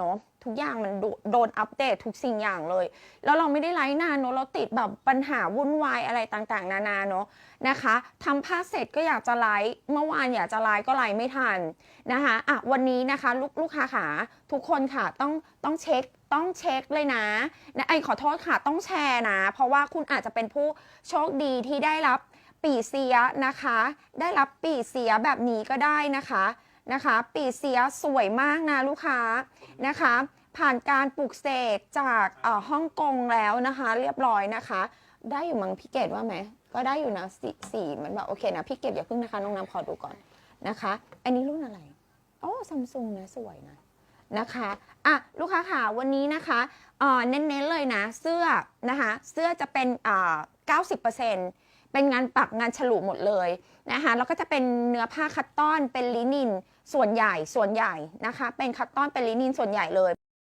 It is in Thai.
เนาะทุกอย่างมันโดโดนอัปเดตทุกสิ่งอย่างเลย แล้วเราไม่ได้ไลฟ์นานเนาะเราติดแบบปัญหาวุ่นวายอะไรต่างๆ นานาเนาะนะคะทำผ้าเสร็จก็อยากจะไลฟ์เมื่อวานอยากจะไลฟ์ก็ไลฟ์ไม่ทันนะคะอะวันนี้นะคะลูกลูกค้าขาทุกคนค่ะต้องต้องเช็คต้องเช็คเลยนะนะไอขอโทษค่ะต้องแชร์นะ เพราะว่าคุณอาจจะเป็นผู้โชคดีที่ได้รับปีเสียนะคะ ได้รับปีเสียแบบนี้ก็ได้นะคะ นะคะ ปีเสียสวยมากนะลูกค้านะคะ ผ่านการปลูกเสกจากฮ่องกงแล้วนะคะ เรียบร้อยนะคะ ได้อยู่มั้งพี่เกดว่าไหมก็ได้อยู่นะสีสีมันแบบโอเคนะพี่เกดอย่าเพิ่งนะคะน้องน้ำขอดูก่อนนะคะ อันนี้รุ่นอะไรโอ้ซัมซุงนะสวยนะนะคะอะลูกค้าค่ะวันนี้นะคะเน้นๆเลยนะเสื้อนะคะเสื้อจะเป็นอ่า90% เป็นงานปักงานฉลุหมดเลยนะคะแล้วก็จะเป็นเนื้อผ้าคัตตอนเป็นลินินส่วนใหญ่ส่วนใหญ่นะคะ เป็นคัตตอนเป็นลินินส่วนใหญ่เลย